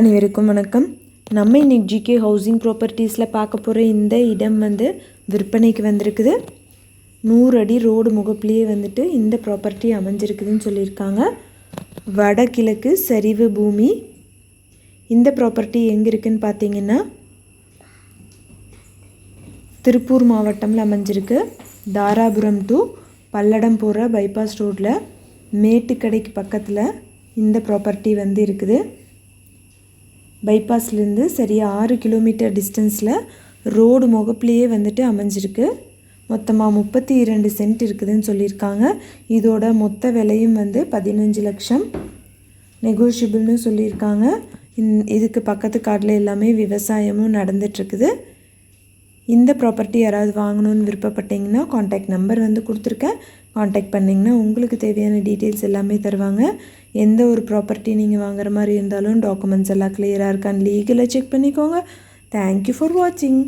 அனைவருக்கும் வணக்கம். நம்ம இன்னைக்கு ஜிகே ஹவுசிங் ப்ராப்பர்ட்டிஸில் பார்க்க போகிற இந்த இடம் வந்து விற்பனைக்கு வந்திருக்குது. நூறு அடி ரோடு முகப்புலேயே வந்துட்டு இந்த ப்ராப்பர்ட்டி அமைஞ்சிருக்குதுன்னு சொல்லியிருக்காங்க. வடகிழக்கு சரிவு பூமி. இந்த ப்ராப்பர்ட்டி எங்கே இருக்குதுன்னு பார்த்தீங்கன்னா திருப்பூர் மாவட்டம்ல அமைஞ்சிருக்கு. தாராபுரம் டு பல்லடம் போகிற பைபாஸ் ரோட்டில் மேட்டுக்கடைக்கு பக்கத்தில் இந்த ப்ராப்பர்ட்டி வந்து இருக்குது. பைபாஸ்லேருந்து சரியாக ஆறு கிலோமீட்டர் டிஸ்டன்ஸில் ரோடு முகப்புலேயே வந்துட்டு அமைஞ்சிருக்கு. மொத்தமாக முப்பத்தி இரண்டு சென்ட் இருக்குதுன்னு சொல்லியிருக்காங்க. இதோட மொத்த விலையும் வந்து பதினஞ்சு லட்சம். நெகோஷியபிள்னு சொல்லியிருக்காங்க. இந் இதுக்கு பக்கத்து காட்டில் எல்லாமே விவசாயமும் நடந்துட்டுருக்குது இந்த ப்ராப்பர்ட்டி யாராவது வாங்கணும்னு விருப்பப்பட்டீங்கன்னா காண்டாக்ட் நம்பர் வந்து கொடுத்துருக்கேன். காண்டாக்ட் பண்ணிங்கன்னா உங்களுக்கு தேவையான டீட்டெயில்ஸ் எல்லாமே தருவாங்க. எந்த ஒரு ப்ராப்பர்ட்டி நீங்கள் வாங்குற மாதிரி இருந்தாலும் டாக்குமெண்ட்ஸ் எல்லாம் கிளியராக இருக்கான்னு லீகலாக செக் பண்ணிக்கோங்க. தேங்க்யூ ஃபார் வாட்சிங்